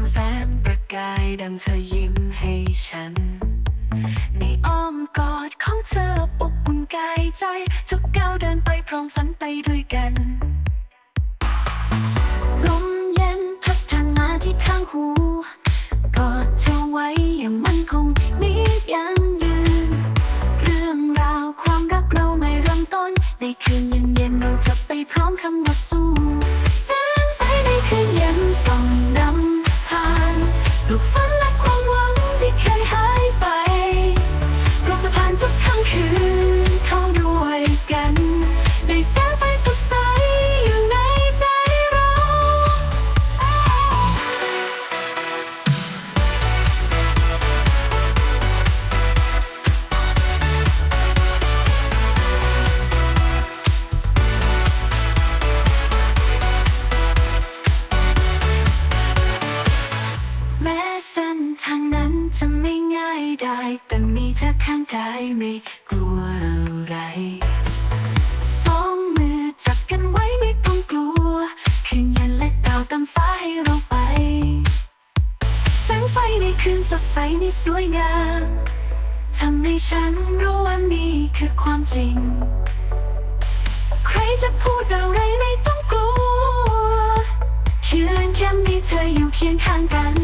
งแสงประกายดังเธอยิ้มให้ฉัน ในอ้อมกอดของเธอปกอุ่นกายใจทุกก้าวเดินไปพร้อมฝันไปด้วยกันลมเย็นพัดผ่านมาที่ข้างหูกอดเธอไว้อย่างมั่นคงนิยังยืน เรื่องราวความรักเราไม่เริ่มต้น ในคืนเย็นเย็นๆเราจะไปพร้อมคำว่าสู้ แต่มีเธอข้างกายไม่กลัวอะไรสองมือจับกันไว้ไม่ต้องกลัวคืนเย็นและดาวต็มฟ้าให้เราไป แสงไฟในคืนสดใสนี่สวยงามทำให้ฉันรู้ว่านี่คือความจริง ใครจะพูดอะไรไม่ต้องกลัวเพียงแค่มีเธออยู่เคียงข้างกัน